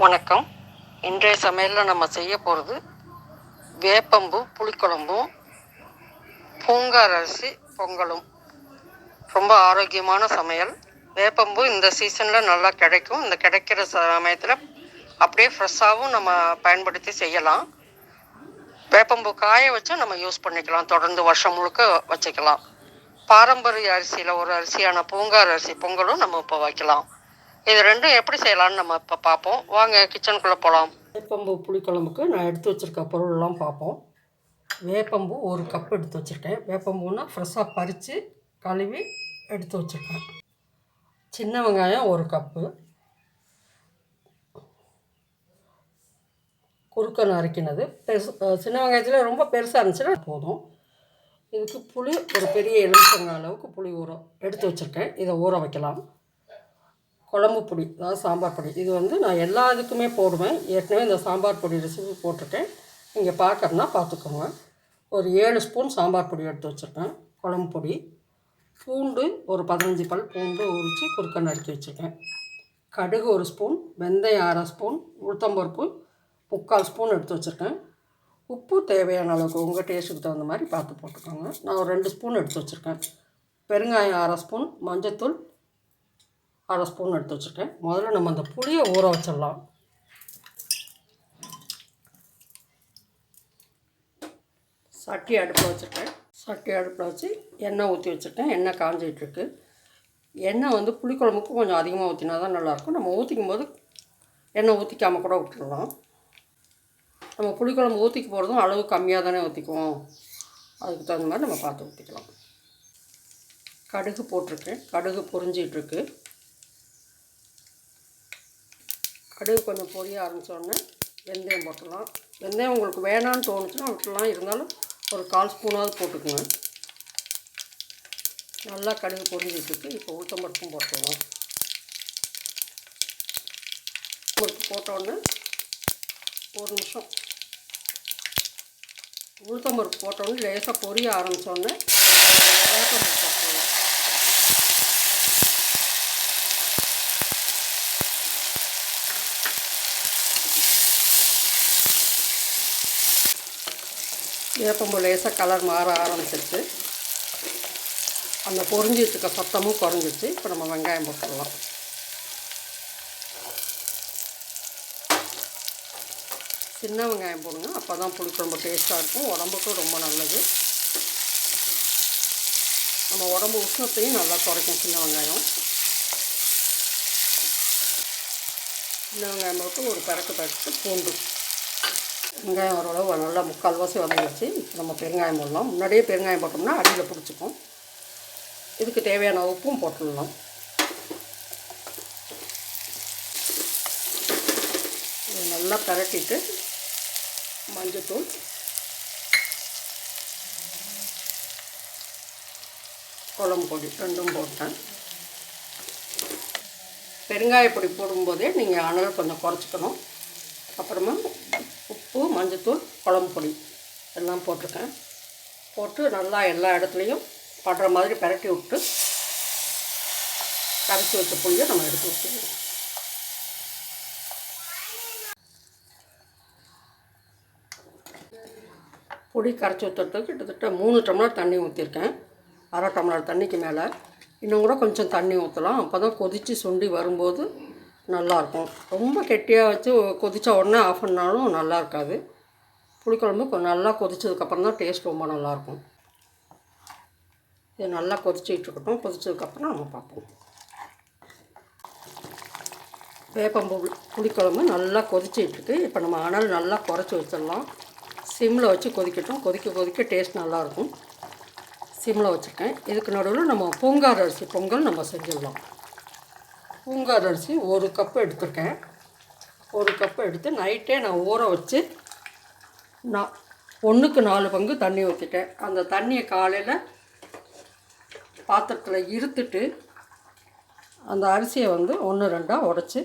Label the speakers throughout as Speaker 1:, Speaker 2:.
Speaker 1: வணக்கம். இன்றைய சமையலில் நம்ம செய்ய போகிறது வேப்பம்பு புளிக்குழம்பும் பூங்கார் அரிசி பொங்கலும். ரொம்ப ஆரோக்கியமான சமையல். வேப்பம்பு இந்த சீசனில் நல்லா கிடைக்கும். இந்த கிடைக்கிற சமயத்தில் அப்படியே ஃப்ரெஷ்ஷாகவும் நம்ம பயன்படுத்தி செய்யலாம். வேப்பம்பு காய வச்சு நம்ம யூஸ் பண்ணிக்கலாம். தொடர்ந்து வருஷம் முழுக்க வச்சுக்கலாம். பாரம்பரிய அரிசியில் ஒரு அரிசியான பூங்கார் அரிசி பொங்கலும் நம்ம இப்போ வைக்கலாம். இது ரெண்டும் எப்படி செய்யலாம்னு நம்ம இப்போ பார்ப்போம் வாங்க கிச்சனுக்குள்ளே போகலாம் வேப்பம்பு புளிக்குழம்புக்கு நான் எடுத்து வச்சுருக்க பொருள்லாம் பார்ப்போம் வேப்பம்பு ஒரு கப் எடுத்து வச்சுருக்கேன். வேப்பம்பூனால் ஃப்ரெஷ்ஷாக பறித்து கழுவி எடுத்து வச்சுருக்கேன். சின்ன வெங்காயம் ஒரு கப்பு குறுக்க நறுக்கினது. பெருசு சின்ன வெங்காயத்தில் ரொம்ப பெருசாக இருந்துச்சுன்னா போதும். இதுக்கு புளி ஒரு பெரிய எலுமிச்சங்காய் அளவுக்கு புளி ஊற எடுத்து வச்சுருக்கேன். இதை ஊற வைக்கலாம். குழம்பு பொடி அதாவது சாம்பார் பொடி. இது வந்து நான் எல்லா இதுக்குமே போடுவேன். ஏற்கனவே இந்த சாம்பார் பொடி ரெசிபி போட்டிருக்கேன் நீங்கள் பார்க்கறனா பார்த்துக்கோங்க ஒரு ஏழு ஸ்பூன் சாம்பார் பொடி எடுத்து வச்சுருக்கேன். குழம்பு பொடி. பூண்டு ஒரு பதினஞ்சு பல் பூண்டு உரித்து குறுக்க நறுக்கி வச்சுருக்கேன். கடுகு ஒரு ஸ்பூன் வெந்தயம் அரை ஸ்பூன் உளுத்தம்பருப்பு முக்கால் ஸ்பூன் எடுத்து வச்சுருக்கேன். உப்பு தேவையான அளவுக்கு உங்கள் டேஸ்ட்டுக்கு தகுந்த மாதிரி பார்த்து போட்டுக்கோங்க. நான் ஒரு ரெண்டு ஸ்பூன் எடுத்து வச்சுருக்கேன். பெருங்காயம் அரை ஸ்பூன் மஞ்சத்தூள் அரை ஸ்பூன் எடுத்து வச்சுருக்கேன் முதல்ல நம்ம அந்த புளியை ஊற வச்சிடலாம். சட்டி அடுப்பில் வச்சுருக்கேன் சட்டி அடுப்பில் வச்சு எண்ணெய் ஊற்றி வச்சுருக்கேன் எண்ணெய் காஞ்சிகிட்ருக்கு எண்ணெய் வந்து புளிக்குழம்புக்கு கொஞ்சம் அதிகமாக ஊற்றினா தான் நல்லாயிருக்கும். நம்ம ஊற்றிக்கும் போது எண்ணெய் ஊற்றிக்காமல் கூட விட்டுடலாம். நம்ம புளிக்குழம்பு ஊற்றிக்க போகிறதும் அளவு கம்மியாக தானே ஊற்றிக்குவோம் அதுக்கு தகுந்த மாதிரி நம்ம பார்த்து ஊற்றிக்கலாம் கடுகு போட்டிருக்கேன். கடுகு பொரிஞ்சிகிட்ருக்கு கடுகு கொஞ்சம் பொரிய ஆரம்பித்தோடனே வெந்தயம் போட்டுடலாம். வெந்தயம் உங்களுக்கு வேணான்னு தோணுச்சுன்னா விட்டுலாம் இருந்தாலும் ஒரு கால் ஸ்பூனாவது போட்டுக்கோங்க. நல்லா கடுகு பொரிஞ்சிட்டு இப்போ உளுத்தம்பருப்பும் போட்டுடலாம் பருப்பு போட்டோடனே ஒரு நிமிஷம். உளுத்தம்பருப்பு போட்டோடனே லேசாக பொரிய ஆரம்பித்தோடனே வேப்பம்பருப்பு போட்டுடலாம் வேப்பம்பு லேசாக கலர் மாற ஆரம்பிச்சிருச்சு. அந்த பொறிஞ்சிட்டு இருக்க சத்தமும் குறைஞ்சிச்சு இப்போ நம்ம வெங்காயம் போட்டுடலாம் சின்ன வெங்காயம் போடுங்க. அப்போ தான் புளிக்குழம்பு டேஸ்ட்டாக இருக்கும். உடம்புக்கும் ரொம்ப நல்லது. நம்ம உடம்பு உஷ்ணத்தையும் நல்லா குறைக்கும் சின்ன வெங்காயம். சின்ன வெங்காயம் போட்டு ஒரு பறக்கு பறக்க பூண்டு. வெங்காயம் ஓரளவு நல்லா முக்கால்வாசி வதங்கிடுச்சு இப்போ நம்ம பெருங்காயம் போடலாம். முன்னாடியே பெருங்காயம் போட்டோம்னா அடியில் பிடிச்சிக்கும். இதுக்கு தேவையான உப்பும் போட்டுடலாம். இது நல்லா பரட்டிட்டு மஞ்சத்தூள். குழம்பு பொடி ரெண்டும் போட்டேன். பெருங்காய பொடி போடும்போதே நீங்கள் அனல் கொஞ்சம் குறைச்சிக்கணும். அப்புறமா உப்பு மஞ்சத்தூள் குழம்பு பொடி எல்லாம் போட்டிருக்கேன். போட்டு நல்லா எல்லா இடத்துலையும் படுற மாதிரி பரட்டி விட்டு கரைச்சி வச்ச புளியை நம்ம எடுத்து வச்சுக்கணும் பொடி கரைச்சி ஊற்றுறதுக்கு கிட்டத்தட்ட மூணு டம்ளர் தண்ணி ஊற்றிருக்கேன் அரை டம்ளர் தண்ணிக்கு மேலே. இன்னும் கூட கொஞ்சம் தண்ணி ஊற்றலாம் அப்போ தான் கொதித்து சுண்டி வரும்போது நல்லாயிருக்கும். ரொம்ப கெட்டியாக வச்சு கொதித்த உடனே ஆஃப் பண்ணாலும் நல்லா இருக்காது புளிக்குழம்பு நல்லா கொதித்ததுக்கப்புறம் தான் டேஸ்ட் ரொம்ப நல்லாயிருக்கும். இது நல்லா கொதிச்சிட்டு கொதித்ததுக்கப்புறம் நம்ம பார்ப்போம். வேப்பம்பு புளிக்குழம்பு நல்லா கொதிச்சிட்ருக்கு இப்போ நம்ம அனல் நல்லா குறைச்சி வச்சிடலாம். சிம்மில் வச்சு கொதிக்கட்டும். கொதிக்க கொதிக்க டேஸ்ட் நல்லாயிருக்கும். சிம்மில் வச்சுருக்கேன். இதுக்கு நடுவில் நம்ம பூங்கார் அரிசி பொங்கல் நம்ம செஞ்சிடலாம். பூங்கார் அரிசி ஒரு கப்பு எடுத்திருக்கேன். ஒரு கப்பு எடுத்து நைட்டே நான் ஊற வச்சு நான் ஒன்றுக்கு நாலு பங்கு தண்ணி ஊற்றிட்டேன் அந்த தண்ணியை காலையில் பாத்திரத்தில் இருத்துட்டு அந்த அரிசியை வந்து ஒன்று ரெண்டாக உடச்சி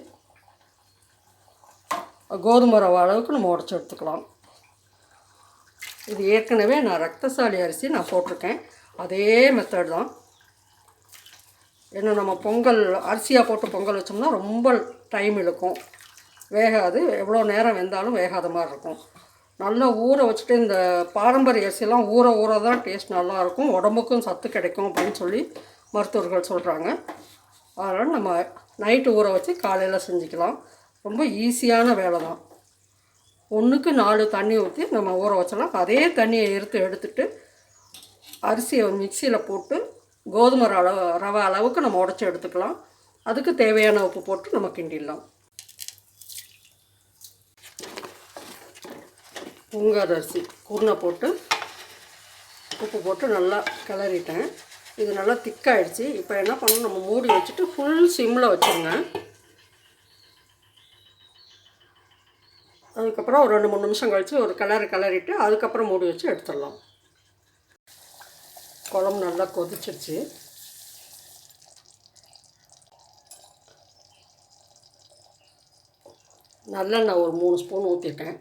Speaker 1: கோதுமை ரவை அளவுக்கு நம்ம உடச்சி எடுத்துக்கலாம். இது ஏற்கனவே நான் ரத்தசாலி அரிசி நான் போட்டிருக்கேன். அதே மெத்தட் தான். ஏன்னா நம்ம பொங்கல் அரிசியாக போட்டு பொங்கல் வச்சோம்னா ரொம்ப டைம் இழுக்கும். வேகாது. எவ்வளோ நேரம் வெந்தாலும் வேகாத மாதிரி இருக்கும். நல்லா ஊற வச்சுட்டு இந்த பாரம்பரிய அரிசியெல்லாம் ஊற ஊற தான் டேஸ்ட் நல்லாயிருக்கும் உடம்புக்கும் சத்து கிடைக்கும் அப்படின்னு சொல்லி மருத்துவர்கள் சொல்கிறாங்க அதனால் நம்ம நைட்டு ஊற வச்சு காலையில் செஞ்சுக்கலாம். ரொம்ப ஈஸியான வேலை தான். ஒன்றுக்கு நாலு தண்ணி ஊற்றி நம்ம ஊற வச்சலாம் அதே தண்ணியை எடுத்து எடுத்துட்டு அரிசியை மிக்சியில் போட்டு கோதுமை ரவை ரவை அளவுக்கு நம்ம உடச்சி எடுத்துக்கலாம். அதுக்கு தேவையான உப்பு போட்டு நம்ம கிண்டிடலாம். பூங்கார் அரிசி குருணை போட்டு உப்பு போட்டு நல்லா கிளறிட்டேன். இது நல்லா திக்காயிடுச்சு. இப்போ என்ன பண்ணணும்? நம்ம மூடி வச்சுட்டு ஃபுல் சிம்மில் வச்சுருங்க. அதுக்கப்புறம் ஒரு ரெண்டு மூணு நிமிஷம் கழித்து ஒரு கிளறு கிளறிட்டு அதுக்கப்புறம் மூடி வச்சு எடுத்துடலாம். குழம்பு நல்லா கொதிச்சிருச்சு. நல்லெண்ணெய் ஒரு மூணு ஸ்பூன் ஊற்றிட்டேன்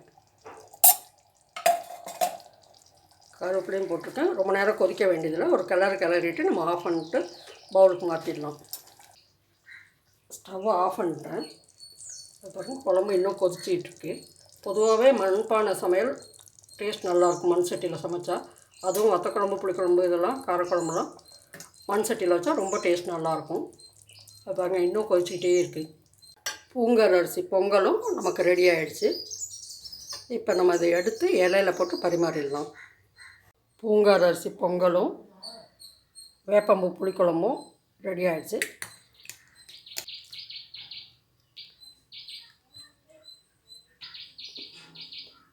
Speaker 1: கருவேப்பிலையும் போட்டுட்டேன் ரொம்ப நேரம் கொதிக்க வேண்டியதில்லை. ஒரு கிளறு கிளறிட்டு நம்ம ஆஃப் பண்ணிட்டு பவுலுக்கு மாற்றிடலாம் ஸ்டவ்வை ஆஃப் பண்ணிட்டேன். அப்புறம் குழம்பு இன்னும் கொதிச்சிகிட்ருக்கு இருக்கு. பொதுவாகவே மண்பானை சமையல் டேஸ்ட் நல்லாயிருக்கும் மண் சட்டியில் சமைச்சா அதுவும் வத்தக்குழம்பு புளிக்குழம்பு இதெல்லாம் காரக்குழம்புலாம். மண் சட்டியில் வச்சா ரொம்ப டேஸ்ட் நல்லாயிருக்கும். அது பாருங்க இன்னும் கொதிச்சிக்கிட்டே இருக்குது பூங்கல் அரிசி பொங்கலும் நமக்கு ரெடி ஆகிடுச்சு இப்போ நம்ம அதை எடுத்து இலையில போட்டு பரிமாறிடலாம். பூங்கார் அரிசி பொங்கலும் வேப்பம்பூ புளிக்குழம்பும் ரெடி ஆகிடுச்சு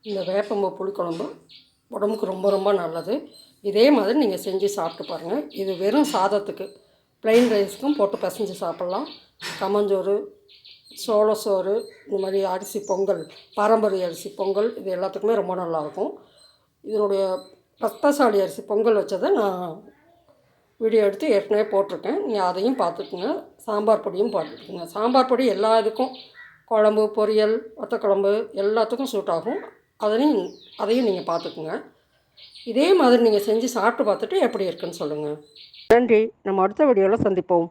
Speaker 1: இந்த வேப்பம்பூ புளிக்குழம்பு உடம்புக்கு ரொம்ப ரொம்ப நல்லது. இதே மாதிரி நீங்கள் செஞ்சு சாப்பிட்டு பாருங்கள் இது வெறும் சாதத்துக்கு. ப்ளைன் ரைஸ்க்கும் போட்டு பிசைஞ்சு சாப்பிட்லாம். கம்மஞ்சோறு சோள சோறு இந்த மாதிரி அரிசி பொங்கல் பாரம்பரிய அரிசி பொங்கல் இது எல்லாத்துக்குமே ரொம்ப நல்லாயிருக்கும். இதனுடைய ரத்தசாலி அரிசி பொங்கல் வச்சதை நான் வீடியோ எடுத்து ஏற்கனவே போட்டிருக்கேன். நீங்கள் அதையும் பார்த்துக்குங்க. சாம்பார் பொடியும் பார்த்துக்குங்க. சாம்பார் பொடி எல்லா இதுக்கும் குழம்பு பொரியல் வத்தக்குழம்பு எல்லாத்துக்கும் சூட் ஆகும். அதையும் அதையும் நீங்கள் பார்த்துக்குங்க. இதே மாதிரி நீங்கள் செஞ்சு சாப்பிட்டு பார்த்துட்டு எப்படி இருக்குன்னு சொல்லுங்கள் நன்றி. நம்ம அடுத்த வீடியோவில் சந்திப்போம்.